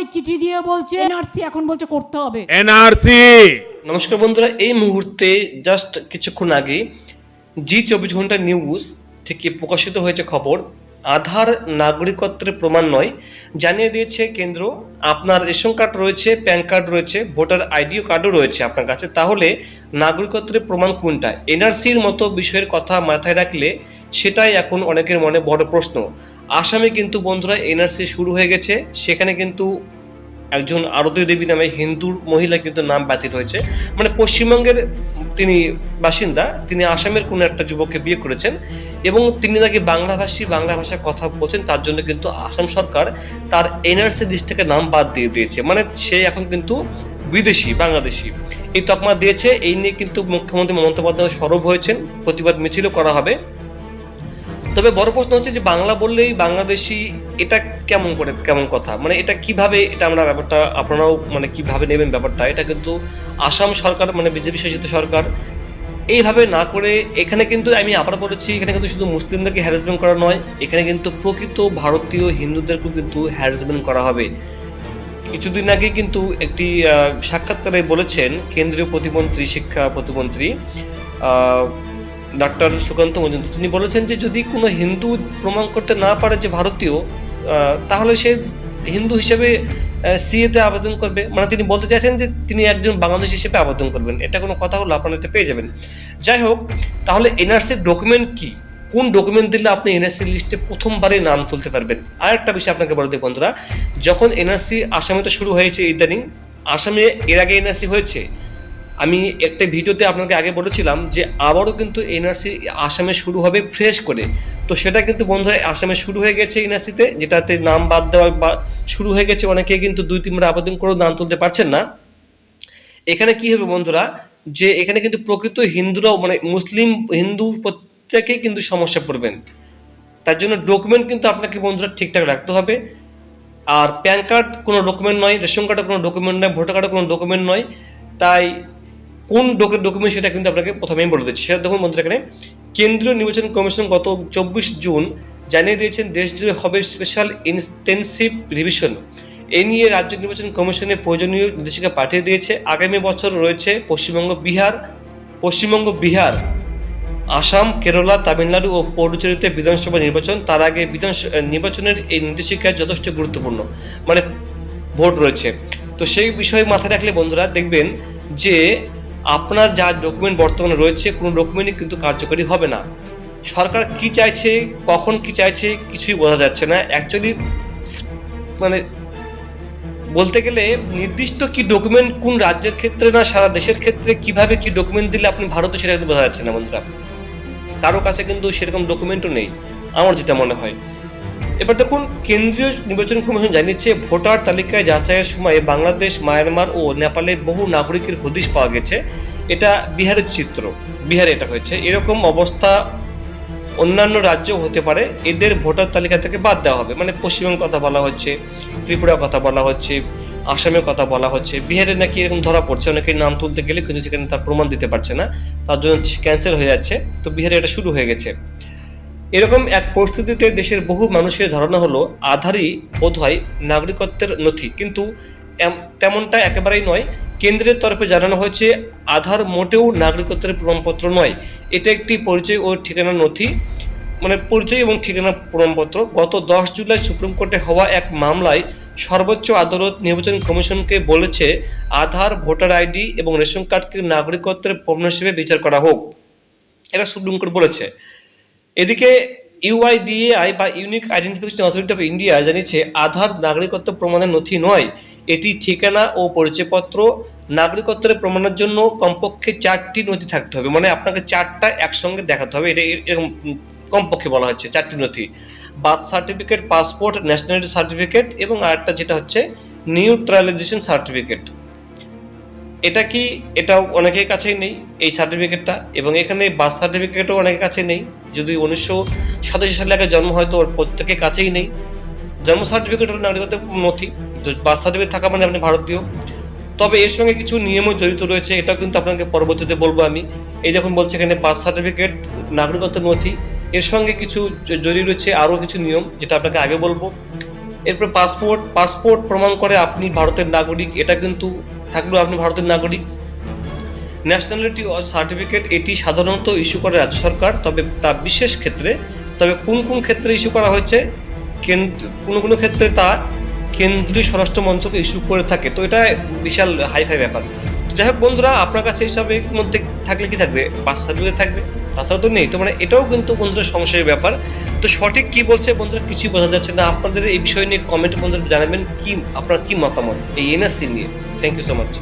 আমায় চিঠি দিয়ে বলছে এনআরসি এখন বলছে করতে হবে। এনআরসি। নমস্কার বন্ধুরা এই মুহূর্তে জাস্ট কিছুক্ষণ আগে জি চব্বিশ ঘণ্টা নিউজ থেকে প্রকাশিত হয়েছে খবর। আধার নাগরিকত্বের প্রমাণ নয় জানিয়ে দিয়েছে কেন্দ্র। আপনার রেশন কার্ড রয়েছে প্যান কার্ড রয়েছে ভোটার আইডিও কার্ডও রয়েছে আপনার কাছে। তাহলে নাগরিকত্বের প্রমাণ কোনটা? এনআরসির মতো বিষয়ের কথা মাথায় রাখলে সেটাই এখন অনেকের মনে বড় প্রশ্ন। আসামে কিন্তু বন্ধুরা এনআরসি শুরু হয়ে গেছে। সেখানে কিন্তু একজন আরতীয় দেবী নামে হিন্দু মহিলা কিন্তু নাম বাতিল হয়েছে। মানে পশ্চিমবঙ্গের তিনি বাসিন্দা, তিনি আসামের কোনো একটা যুবককে বিয়ে করেছেন এবং তিনি নাকি বাংলাভাষী, বাংলা ভাষায় কথা বলছেন, তার জন্য কিন্তু আসাম সরকার তার এনআরসি লিস্ট থেকে নাম বাদ দিয়ে দিয়েছে। মানে সে এখন কিন্তু বিদেশি, বাংলাদেশি। এই তকমা দিয়েছে, এই নিয়ে কিন্তু মুখ্যমন্ত্রী মমতা বন্দ্যোপাধ্যায় সরব হয়েছেন, প্রতিবাদ মিছিলও করা হবে। তবে বড় প্রশ্ন হচ্ছে যে বাংলা বললেই বাংলাদেশি, এটা কেমন করে, কেমন কথা? মানে এটা কীভাবে, এটা আমরা ব্যাপারটা, আপনারাও মানে কীভাবে নেবেন ব্যাপারটা? এটা কিন্তু আসাম সরকার মানে বিজেপি শাসিত সরকার, এইভাবে না করে, এখানে কিন্তু আমি আবার বলেছি, এখানে কিন্তু শুধু মুসলিমদেরকে হ্যারাসমেন্ট করা নয়, এখানে কিন্তু প্রকৃত ভারতীয় হিন্দুদেরকেও কিন্তু হ্যারাসমেন্ট করা হবে। কিছুদিন আগে কিন্তু একটি সাক্ষাৎকারে বলেছেন কেন্দ্রীয় প্রতিমন্ত্রী, শিক্ষা প্রতিমন্ত্রী ডাক্তার সুকান্ত মজুমদার, তিনি বলেছেন যে যদি কোনো হিন্দু প্রমাণ করতে না পারে যে ভারতীয় তাহলে সে হিন্দু হিসেবে সিএতে আবেদন করবে। মানে তিনি বলতে চাইছেন যে তিনি একজন বাংলাদেশ হিসেবে আবেদন করবেন। এটা কোনো কথা হলো, আপনারা পেয়ে যাবেন। যাই হোক, তাহলে এনআরসির ডকুমেন্ট কি? কোন ডকুমেন্ট দিলে আপনি এনআরসি লিস্টে প্রথমবারে নাম তুলতে পারবেন? আর একটা বিষয় আপনাকে বলে দিই বন্ধুরা, যখন এনআরসি আসামে তো শুরু হয়েছে ইদানিং আসামে এর আগে এনআরসি হয়েছে আমি একটা ভিডিওতে আপনাকে আগে বলেছিলাম যে আবারও কিন্তু এনআরসি আসামে শুরু হবে ফ্রেশ করে। তো সেটা কিন্তু বন্ধুরা আসামে শুরু হয়ে গেছে এনআরসিতে, যেটাতে নাম বাদ দেওয়া শুরু হয়ে গেছে অনেকে কিন্তু দুই তিনবার আবেদন করেও নাম তুলতে পারছেন না। এখানে কি হবে বন্ধুরা? যে এখানে কিন্তু প্রকৃত হিন্দুরাও মানে মুসলিম হিন্দু প্রত্যেকেই কিন্তু সমস্যা পড়বেন। তার জন্য ডকুমেন্ট কিন্তু আপনাকে বন্ধুরা ঠিকঠাক রাখতে হবে। আর প্যান কার্ড কোনো ডকুমেন্ট নয়, রেশন কার্ডের কোনো ডকুমেন্ট নয়, ভোটার কার্ডের কোনো ডকুমেন্ট নয়। তাই কোন ডকুমেন্ট সেটা কিন্তু আপনাকে প্রথমেই বলে দিচ্ছি। সেটা দেখুন বন্ধুরা এখানে, কেন্দ্রীয় নির্বাচন কমিশন গত চব্বিশ জুন জানিয়ে দিয়েছেন দেশ জুড়ে হবে স্পেশাল ইনটেনসিভ রিভিশন এ নিয়ে রাজ্য নির্বাচন কমিশনের প্রয়োজনীয় নির্দেশিকা পাঠিয়ে দিয়েছে। আগামী বছর রয়েছে পশ্চিমবঙ্গ, বিহার পশ্চিমবঙ্গ, বিহার, আসাম, কেরালা, তামিলনাড়ু ও পৌরচেরিতে বিধানসভা নির্বাচন। তার আগে বিধান নির্বাচনের এই নির্দেশিকা যথেষ্ট গুরুত্বপূর্ণ মানে ভোট রয়েছে। তো সেই বিষয়ে মাথায় রাখলে বন্ধুরা দেখবেন যে আপনার যা ডকুমেন্ট বর্তমানে রয়েছে, কোনো ডকুমেন্টই কিন্তু কার্যকরী হবে না। সরকার কি চাইছে, কখন কি চাইছে, কিছুই বোঝা যাচ্ছে না। অ্যাকচুয়ালি মানে বলতে গেলে নির্দিষ্ট কি ডকুমেন্ট কোন রাজ্যের ক্ষেত্রে না সারা দেশের ক্ষেত্রে, কীভাবে কি ডকুমেন্ট দিলে আপনি ভারতে সেটা কিন্তু বোঝা যাচ্ছে না বন্ধুরা। কারও কাছে কিন্তু সেরকম ডকুমেন্টও নেই, আমার যেটা মনে হয়। এবার দেখুন, কেন্দ্রীয় নির্বাচন কমিশন জানিয়েছে, ভোটার তালিকায় যাচাইয়ের সময় বাংলাদেশ, মায়ানমার ও নেপালের বহু নাগরিকের হদিশ পাওয়া গেছে। এটা বিহারের চিত্র। বিহারে এটা হয়েছে। এরকম অবস্থা অন্যান্য রাজ্যও হতে পারে। এদের ভোটার তালিকা থেকে বাদ দেওয়া হবে। মানে পশ্চিমবঙ্গের কথা বলা হচ্ছে ত্রিপুরার কথা বলা হচ্ছে, আসামের কথা বলা হচ্ছে। বিহারে নাকি এরকম ধরা পড়ছে। অনেকে নাম তুলতে গেলে কিন্তু সেখানে তার প্রমাণ দিতে পারছে না। তার জন্য ক্যান্সেল হয়ে যাচ্ছে। তো বিহারে এটা শুরু হয়ে গেছে। এরকম এক পরিস্থিতিতে দেশের বহু মানুষের ধারণা হলো, আধারই বোধ হয় নাগরিকত্বের নথি। কিন্তু তেমনটা একেবারেই নয়। কেন্দ্রের তরফে জানানো হয়েছে, আধার মোটেও নাগরিকত্বের প্রমাণপত্র নয়। এটা একটি পরিচয় ও ঠিকানার নথি মানে পরিচয় এবং ঠিকানা প্রমাণপত্র। গত দশ জুলাই সুপ্রিম কোর্টে হওয়া এক মামলায় সর্বোচ্চ আদালত নির্বাচন কমিশনকে বলেছে, আধার, ভোটার আইডি এবং রেশন কার্ডকে নাগরিকত্বের পণ্য হিসেবে বিচার করা হোক। এটা সুপ্রিম কোর্ট বলেছে। এদিকে ইউআইডিএআই বা unique identification authority of India জানিয়েছে, আধার নাগরিকত্ব প্রমাণের নথি নয়, এটি ঠিকানা ও পরিচয়পত্র নাগরিকত্বের প্রমাণের জন্য কমপক্ষে চারটি নথি থাকতে হবে। মানে আপনাকে চারটা একসঙ্গে দেখাতে হবে। এটা এরকম কমপক্ষে বলা হচ্ছে চারটি নথি। Birth certificate, passport nationality certificate এবং আরেকটা যেটা হচ্ছে নিউট্রালাইজেশন সার্টিফিকেট। এটা কি? এটাও অনেকের কাছেই নেই, এই সার্টিফিকেটটা এবং এখানে বার্থ সার্টিফিকেটও অনেকের কাছে নেই। যদি উনিশশো সাতাশি সালে আগে জন্ম হয়তো ওর প্রত্যেকের কাছেই নেই। জন্ম সার্টিফিকেট হলো নাগরিকত্বের নথি বার্থ সার্টিফিকেট থাকা মানে আপনি ভারতীয়। তবে এর সঙ্গে কিছু নিয়মও জড়িত রয়েছে, এটাও কিন্তু আপনাকে পরবর্তীতে বলব আমি। এই যখন বলছে এখানে বার্থ সার্টিফিকেট নাগরিকত্বের নথি। এর সঙ্গে কিছু জড়িয়ে রয়েছে আরও কিছু নিয়ম, যেটা আপনাকে আগে বলব। এরপর পাসপোর্ট পাসপোর্ট প্রমাণ করে আপনি ভারতের নাগরিক, এটা কিন্তু থাকলেও আপনি ভারতের নাগরিক। ন্যাশনালিটি সার্টিফিকেট এটি সাধারণত ইস্যু করে রাজ্য সরকার, তবে তা বিশেষ ক্ষেত্রে, তবে কোন কোন ক্ষেত্রে ইস্যু করা হয়েছে, কোনো কোনো ক্ষেত্রে তা কেন্দ্রীয় স্বরাষ্ট্র মন্ত্রক ইস্যু করে থাকে, তো এটা বিশাল হাইফাই ব্যাপার। যাই হোক বন্ধুরা, আপনার কাছে এইসবের মধ্যে থাকলে কি থাকবে? বাস সার্টিফিকেট থাকবে। তাছাড়া তো নেই, তো মানে এটাও কিন্তু বন্ধুরা সমস্যার ব্যাপার। তো সঠিক কি বলছে বন্ধুরা কিছুই বোঝা যাচ্ছে না। আপনাদের এই বিষয় নিয়ে কমেন্ট বন্ধুরা জানাবেন কি, আপনার কি মতামত এই এনএসসি নিয়ে। Thank you so much